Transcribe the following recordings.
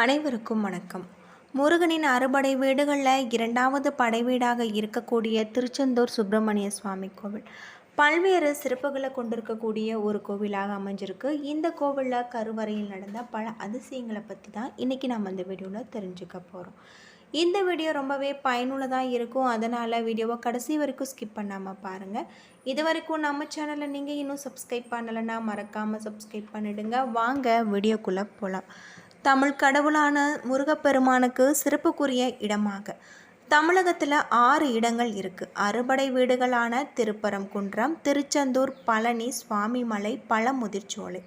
அனைவருக்கும் வணக்கம். முருகனின் அறுபடை வீடுகளில் இரண்டாவது படை வீடாக இருக்கக்கூடிய திருச்செந்தூர் சுப்பிரமணிய சுவாமி கோவில். பல்வேறு சிறப்புகளை கொண்டிருக்கக்கூடிய ஒரு கோவிலாக அமைஞ்சிருக்கு. இந்த கோவிலில் கருவறையில் நடந்த பல அதிசயங்களை பற்றி தான் இன்றைக்கி நம்ம இந்த வீடியோவில் தெரிஞ்சுக்க போகிறோம் இந்த வீடியோ ரொம்பவே பயனுள்ளதாக இருக்கும். அதனால் வீடியோவை கடைசி வரைக்கும் ஸ்கிப் பண்ணாமல் பாருங்கள் இது வரைக்கும் நம்ம சேனலை நீங்கள் இன்னும் சப்ஸ்கிரைப் பண்ணலைன்னா மறக்காமல் சப்ஸ்கிரைப் பண்ணிவிடுங்க வாங்க வீடியோக்குள்ளே போகலாம் தமிழ் கடவுளான முருகப்பெருமானுக்கு சிறப்புக்குரிய இடமாக. தமிழகத்தில் ஆறு இடங்கள் இருக்குது அறுபடை வீடுகளான திருப்பரங்குன்றம் திருச்செந்தூர் பழனி சுவாமிமலை பழமுதிர்ச்சோலை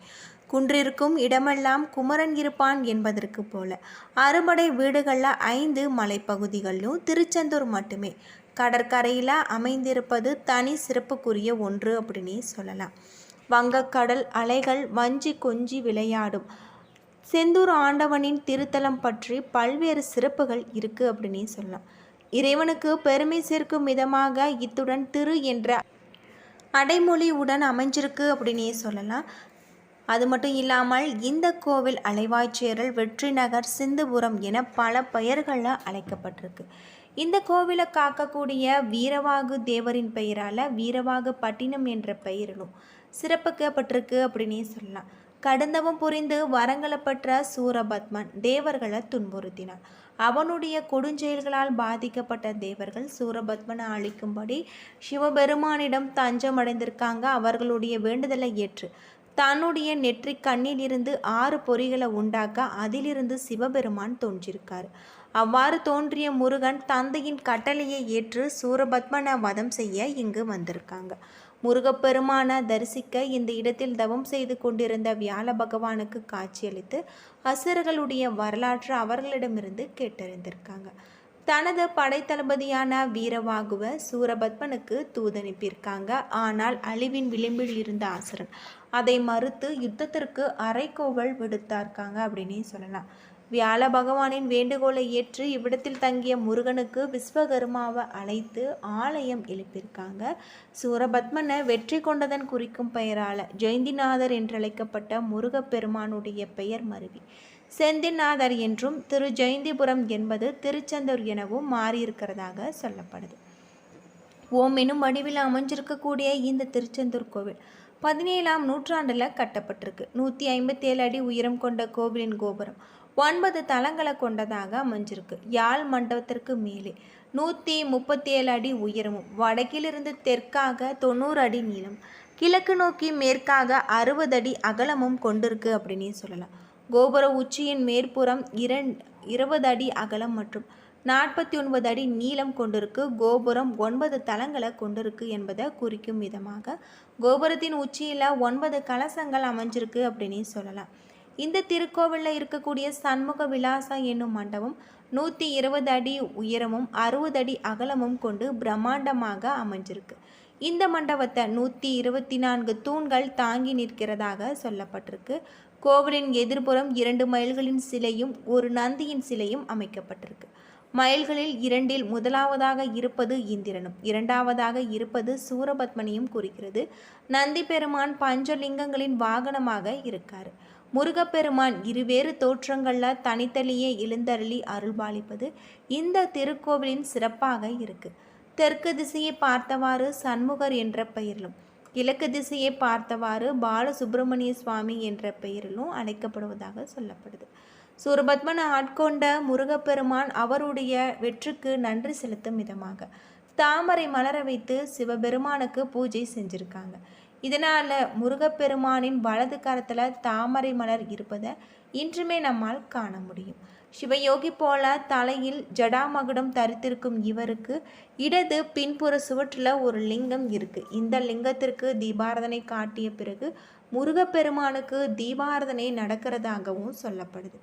குன்றிருக்கும் இடமெல்லாம் குமரன் இருப்பான் என்பதற்கு போல. அறுபடை வீடுகளில் ஐந்து மலைப்பகுதிகளிலும் திருச்செந்தூர் மட்டுமே. கடற்கரையில் அமைந்திருப்பது தனி சிறப்புக்குரிய ஒன்று அப்படின்னே சொல்லலாம். வங்கக்கடல் அலைகள் வஞ்சி கொஞ்சி விளையாடும் செந்தூர் ஆண்டவனின் திருத்தலம் பற்றி பல்வேறு சிறப்புகள் இருக்குது அப்படின்னே சொல்லலாம். இறைவனுக்கு பெருமை சேர்க்கும் விதமாக இத்துடன் திரு என்ற அடைமொழி உடன் அமைஞ்சிருக்கு அப்படின்னே சொல்லலாம். அது மட்டும் இல்லாமல் இந்த கோவில் அலைவாய்ச்சேரல் வெற்றி நகர் சிந்துபுரம் என பல பெயர்களில் அழைக்கப்பட்டிருக்கு. இந்த கோவிலை காக்கக்கூடிய வீரவாகு தேவரின் பெயரால் வீரவாகு பட்டினம் என்ற பெயரிலும் சிறப்பிக்கப்பட்டிருக்கு அப்படின்னே சொல்லலாம். கடந்தவும் புரிந்து வரங்களை பெற்ற சூரபத்மன் தேவர்களை துன்புறுத்தினான். அவனுடைய கொடுஞ்செயல்களால் பாதிக்கப்பட்ட தேவர்கள் சூரபத்மனை அழிக்கும்படி சிவபெருமானிடம் தஞ்சம் அடைந்திருக்காங்க அவர்களுடைய வேண்டுதலை ஏற்று தன்னுடைய நெற்றி கண்ணிலிருந்து ஆறு பொறிகளை உண்டாக்க அதிலிருந்து சிவபெருமான் தோன்றியிருக்கார் அவ்வாறு தோன்றிய முருகன் தந்தையின் கட்டளையை ஏற்று சூரபத்மனை வதம் செய்ய இங்கு வந்திருக்காங்க. முருகப்பெருமான தரிசிக்க இந்த இடத்தில் தவம் செய்து கொண்டிருந்த வியாழ பகவானுக்கு காட்சியளித்து அசுரர்களுடைய வரலாற்று அவர்களிடமிருந்து கேட்டறிந்திருக்காங்க. தனது படைத்தளபதியான வீரவாகுவ சூரபத்மனுக்கு தூதனுப்பியிருக்காங்க. ஆனால் அழிவின் விளிம்பில் இருந்த அசுரன் அதை மறுத்து யுத்தத்திற்கு அரைக்கோவல் விடுத்தார்க்காங்க அப்படின்னே சொல்லலாம். வியாழ பகவானின் வேண்டுகோளை ஏற்று இவ்விடத்தில் தங்கிய முருகனுக்கு விஸ்வகர்மாவை அழைத்து ஆலயம் எழுப்பியிருக்காங்க. சூரபத்மனை வெற்றி கொண்டதன் குறிக்கும் பெயரால் ஜெயந்திநாதர் என்றழைக்கப்பட்ட முருகப்பெருமானுடைய பெயர் மருவி. செந்திநாதர் என்றும் திரு ஜெயந்திபுரம் என்பது திருச்செந்தூர் எனவும் மாறியிருக்கிறதாக சொல்லப்படுது. ஓம் எனும் வடிவில் அமைஞ்சிருக்கக்கூடிய இந்த திருச்செந்தூர் கோவில் பதினேழாம் நூற்றாண்டில் கட்டப்பட்டிருக்கு. நூற்றி ஐம்பத்தேழு அடி உயரம் கொண்ட கோவிலின் கோபுரம். ஒன்பது தலங்களை கொண்டதாக அமைஞ்சிருக்கு. யாழ் மண்டபத்திற்கு மேலே நூற்றி முப்பத்தி ஏழு அடி உயரமும் வடக்கிலிருந்து தெற்காக தொண்ணூறு அடி நீளம் கிழக்கு நோக்கி மேற்காக அறுபது அடி அகலமும் கொண்டிருக்கு அப்படின்னு சொல்லலாம். கோபுர உச்சியின் மேற்புறம் இரண்டு இருபது அடி அகலம் மற்றும் நாற்பத்தி ஒன்பது அடி நீளம் கொண்டிருக்கு. கோபுரம் ஒன்பது தளங்களை கொண்டிருக்கு என்பதை குறிக்கும் விதமாக கோபுரத்தின் உச்சியில் ஒன்பது கலசங்கள் அமைஞ்சிருக்கு அப்படின்னு சொல்லலாம். இந்த திருக்கோவிலில் இருக்கக்கூடிய சண்முக விலாசா என்னும் மண்டபம் நூற்றி இருபது அடி உயரமும் அறுபது அடி அகலமும் கொண்டு பிரம்மாண்டமாக அமைஞ்சிருக்கு. இந்த மண்டபத்தை நூற்றி இருபத்தி நான்கு தூண்கள் தாங்கி நிற்கிறதாக சொல்லப்பட்டிருக்கு. கோவிலின் எதிர்ப்புறம் இரண்டு மயில்களின் சிலையும் ஒரு நந்தியின் சிலையும் அமைக்கப்பட்டிருக்கு. மயில்களில் இரண்டில் முதலாவதாக இருப்பது இந்திரனும் இரண்டாவதாக இருப்பது சூரபத்மனியும் குறிக்கிறது. நந்தி பெருமான் பஞ்சலிங்கங்களின் வாகனமாக இருக்கார். முருகப்பெருமான் இருவேறு தோற்றங்களில் தனித்தனியே எழுந்தருளி அருள்பாலிப்பது இந்த திருக்கோவிலின் சிறப்பாக இருக்கு. தெற்கு திசையை பார்த்தவாறு சண்முகர் என்ற பெயரிலும் கிழக்கு திசையை பார்த்தவாறு பாலசுப்பிரமணிய சுவாமி என்ற பெயரிலும் அழைக்கப்படுவதாக சொல்லப்படுது. சூரபத்மனை ஆட்கொண்ட முருகப்பெருமான் அவருடைய வெற்றுக்கு நன்றி செலுத்தும் விதமாக தாமரை மலர வைத்து சிவபெருமானுக்கு பூஜை செஞ்சுருக்காங்க. இதனால் முருகப்பெருமானின் வலது கரத்தில் தாமரை மலர் இருப்பதை இன்றுமே நம்மால் காண முடியும். சிவயோகி போல தலையில் ஜடாமகுடம் தரித்திருக்கும் இவருக்கு இடது பின்புற சுவற்றில் ஒரு லிங்கம் இருக்குது இந்த லிங்கத்திற்கு தீபாரதனை காட்டிய பிறகு முருகப்பெருமானுக்கு தீபாரதனை நடக்கிறதாகவும் சொல்லப்படுது.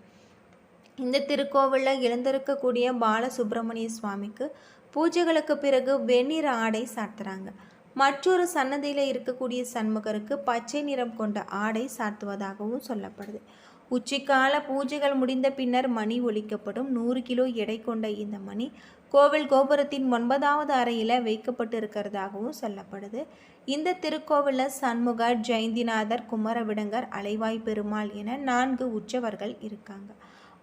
இந்த திருக்கோவிலில் எழுந்திருக்கக்கூடிய பாலசுப்பிரமணிய சுவாமிக்கு பூஜைகளுக்கு பிறகு வெண்ணிற ஆடை சாத்துறாங்க. மற்றொரு சன்னதியில் இருக்கக்கூடிய சண்முகருக்கு பச்சை நிறம் கொண்ட ஆடை சாத்துவதாகவும் சொல்லப்படுது. உச்சிக்கால பூஜைகள் முடிந்த பின்னர் மணி ஒலிக்கப்படும். நூறு கிலோ எடை கொண்ட இந்த மணி கோவில் கோபுரத்தின் ஒன்பதாவது அறையில் வைக்கப்பட்டு இருக்கிறதாகவும் சொல்லப்படுது. இந்த திருக்கோவிலில் சண்முகர் ஜெயந்திநாதர் குமரவிடங்கர் அலைவாய் பெருமாள் என நான்கு உற்சவர்கள் இருக்காங்க.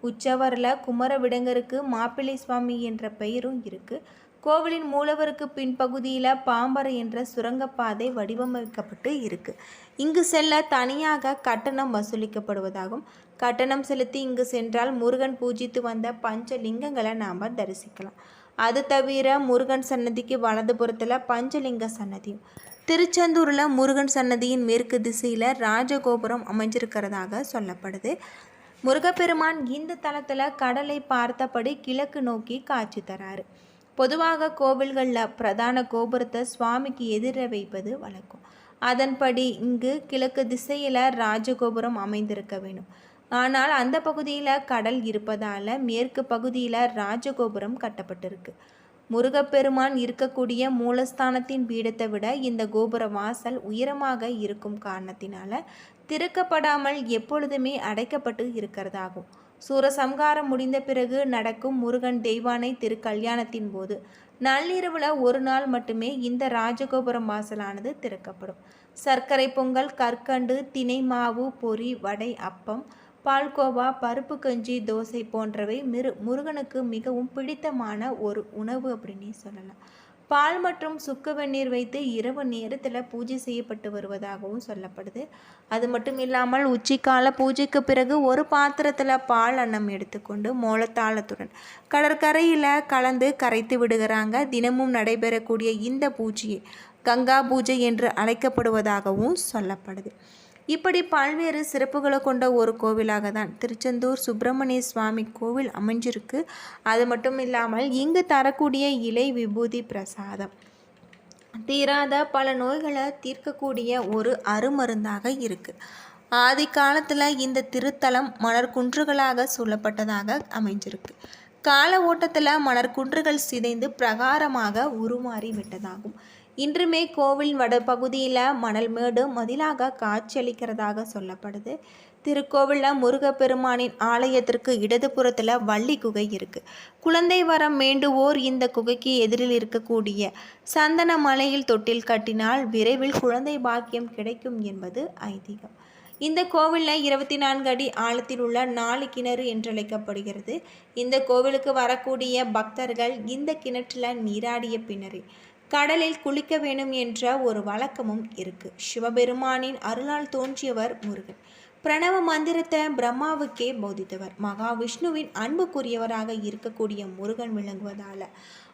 உற்சவரில் குமரவிடங்கருக்கு மாப்பிள்ளை சுவாமி என்ற பெயரும் இருக்குது கோவிலின் மூலவருக்கு பின்பகுதியில் பாம்பரை என்ற சுரங்கப்பாதை வடிவமைக்கப்பட்டு இருக்குது இங்கு செல்ல தனியாக கட்டணம் வசூலிக்கப்படுவதாகும். கட்டணம் செலுத்தி இங்கு சென்றால் முருகன் பூஜித்து வந்த பஞ்சலிங்கங்களை நாம் தரிசிக்கலாம். அது தவிர முருகன் சன்னதிக்கு வலதுபுறத்தில் பஞ்சலிங்க சன்னதியும். திருச்செந்தூரில் முருகன் சன்னதியின் மேற்கு திசையில் ராஜகோபுரம் அமைஞ்சிருக்கிறதாக சொல்லப்படுது. முருகப்பெருமான் இந்த தளத்தில் கடலை பார்த்தபடி கிழக்கு நோக்கி காட்சி தராரு. பொதுவாக கோவில்களில் பிரதான கோபுரத்தை சுவாமிக்கு எதிர வைப்பது வழக்கம். அதன்படி இங்கு கிழக்கு திசையில் ராஜகோபுரம் அமைந்திருக்க வேணும் ஆனால் அந்த பகுதியில் கடல் இருப்பதால் மேற்கு பகுதியில் ராஜகோபுரம் கட்டப்பட்டிருக்கு. முருகப்பெருமான் இருக்கக்கூடிய மூலஸ்தானத்தின் பீடத்தை விட இந்த கோபுர வாசல் உயரமாக இருக்கும் காரணத்தினால திறக்கப்படாமல் எப்பொழுதுமே அடைக்கப்பட்டு இருக்கிறதாகும். சூரசம்காரம் முடிந்த பிறகு நடக்கும் முருகன் தெய்வானை திருக்கல்யாணத்தின் போது நள்ளிரவில் ஒரு நாள் மட்டுமே இந்த ராஜகோபுரம் வாசலானது திறக்கப்படும். சர்க்கரை பொங்கல் கற்கண்டு தினை மாவு பொரி வடை அப்பம் பால்கோவா பருப்பு கஞ்சி தோசை போன்றவை மிரு முருகனுக்கு மிகவும் பிடித்தமான ஒரு உணவு அப்படின்னு சொல்லலாம். பால் மற்றும் சுக்கு வெந்நீர் வைத்து இரவு நேரத்தில் பூஜை செய்யப்பட்டு வருவதாகவும் சொல்லப்படுது. அது மட்டும் இல்லாமல் உச்சிக்கால பூஜைக்கு பிறகு ஒரு பாத்திரத்தில் பால் அன்னம் எடுத்துக்கொண்டு மோளத்தாளத்துடன் கடற்கரையில் கலந்து கரைத்து விடுகிறாங்க. தினமும் நடைபெறக்கூடிய இந்த பூஜையை கங்கா பூஜை என்று அழைக்கப்படுவதாகவும் சொல்லப்படுது. இப்படி பல்வேறு சிறப்புகளை கொண்ட ஒரு கோவிலாக தான் திருச்செந்தூர் சுப்பிரமணிய சுவாமி கோவில் அமைஞ்சிருக்கு. அது மட்டும் இல்லாமல் இங்கு தரக்கூடிய இலை விபூதி பிரசாதம். தீராத பல நோய்களை தீர்க்கக்கூடிய ஒரு அருமருந்தாக இருக்குது ஆதி காலத்தில் இந்த திருத்தலம் மணற்குன்றுகளாக சொல்லப்பட்டதாக அமைஞ்சிருக்கு. கால ஓட்டத்தில் மணற்குன்றுகள் சிதைந்து பிரகாரமாக உருமாறி விட்டதாகும். இன்றுமே கோவில் வடபகுதியில் மணல் மேடு மதிலாக காட்சியளிக்கிறதாக சொல்லப்படுது. திருக்கோவிலில் முருகப்பெருமானின் ஆலயத்திற்கு இடதுபுறத்தில் வள்ளி குகை இருக்குது குழந்தை வரம் வேண்டுவோர் இந்த குகைக்கு எதிரில் இருக்கக்கூடிய சந்தன மலையில் தொட்டில் கட்டினால் விரைவில் குழந்தை பாக்கியம் கிடைக்கும் என்பது ஐதீகம். இந்த கோவிலில் இருபத்தி நான்கு அடி ஆழத்தில் உள்ள நாலு கிணறு என்றழைக்கப்படுகிறது. இந்த கோவிலுக்கு வரக்கூடிய பக்தர்கள் இந்த கிணற்றில் நீராடிய பின்னரே கடலில் குளிக்க வேணும் என்ற ஒரு வழக்கமும் இருக்கு. சிவபெருமானின் அருளால் தோன்றியவர் முருகன். பிரணவ மந்திரத்தை பிரம்மாவுக்கே போதித்தவர். மகாவிஷ்ணுவின் அன்புக்குரியவராக இருக்கக்கூடிய முருகன் விளங்குவதால.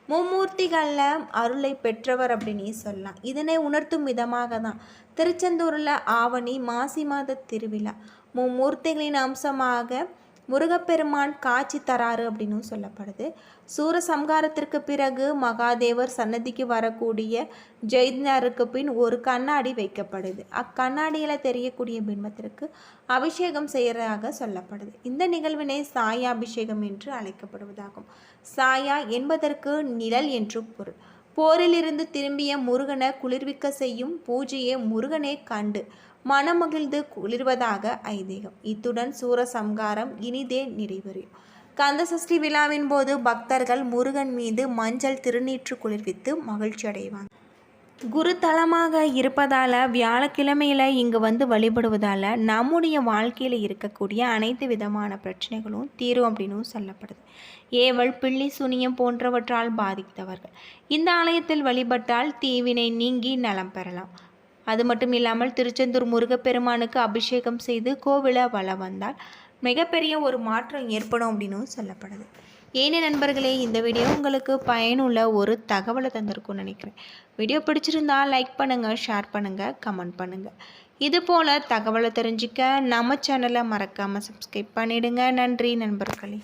மும்மூர்த்திகளில் அருளை பெற்றவர் அப்படின்னு சொல்லலாம். இதனை உணர்த்தும் விதமாக தான் திருச்செந்தூரில் ஆவணி மாசி மாத திருவிழா. மும்மூர்த்திகளின் அம்சமாக முருகப்பெருமான் காட்சி தராரு அப்படின்னு சொல்லப்படுது. சூரசம்காரத்திற்கு பிறகு மகாதேவர் சன்னதிக்கு வரக்கூடிய ஜெய்தனருக்கு பின் ஒரு கண்ணாடி வைக்கப்படுது. அக்கண்ணாடியில் தெரியக்கூடிய பின்பத்திற்கு அபிஷேகம் செய்கிறதாக சொல்லப்படுது. இந்த நிகழ்வினை சாயா அபிஷேகம் என்று அழைக்கப்படுவதாகும். சாயா என்பதற்கு நிழல் என்று பொருள். போரிலிருந்து திரும்பிய முருகனை குளிர்விக்க செய்யும் பூஜையை முருகனே கண்டு மனமகிழ்ந்து குளிர்வதாக ஐதீகம். இத்துடன் சூரசம்காரம் இனிதே நிறைவரும் கந்தசஷ்டி விழாவின் போது பக்தர்கள் முருகன் மீது மஞ்சள் திருநீற்று குளிர்வித்து மகிழ்ச்சி அடைவாங்க குரு தலமாக இருப்பதால் வியாழக்கிழமையில் இங்கு வந்து வழிபடுவதால் நம்முடைய வாழ்க்கையில் இருக்கக்கூடிய அனைத்து விதமான பிரச்சனைகளும் தீரும் அப்படின்னு சொல்லப்படுது. ஏவல் பிள்ளி சுனியம் போன்றவற்றால் பாதித்தவர்கள். இந்த ஆலயத்தில் வழிபட்டால் தீவினை நீங்கி நலம் பெறலாம். அது மட்டும் இல்லாமல் திருச்செந்தூர் முருகப்பெருமானுக்கு அபிஷேகம் செய்து கோவிலை வளம் வந்தால் மிகப்பெரிய ஒரு மாற்றம் ஏற்படும் அப்படின்னு சொல்லப்படுது. ஏனே நண்பர்களே இந்த வீடியோ உங்களுக்கு பயனுள்ள ஒரு தகவலை தந்திருக்கும்னு நினைக்கிறேன். வீடியோ பிடிச்சிருந்தா லைக் பண்ணுங்கள் ஷேர் பண்ணுங்கள் கமெண்ட் பண்ணுங்கள் இது போல் தகவலை தெரிஞ்சிக்க நம்ம சேனலை மறக்காமல் சப்ஸ்கிரைப் பண்ணிவிடுங்க நன்றி நண்பர்களே.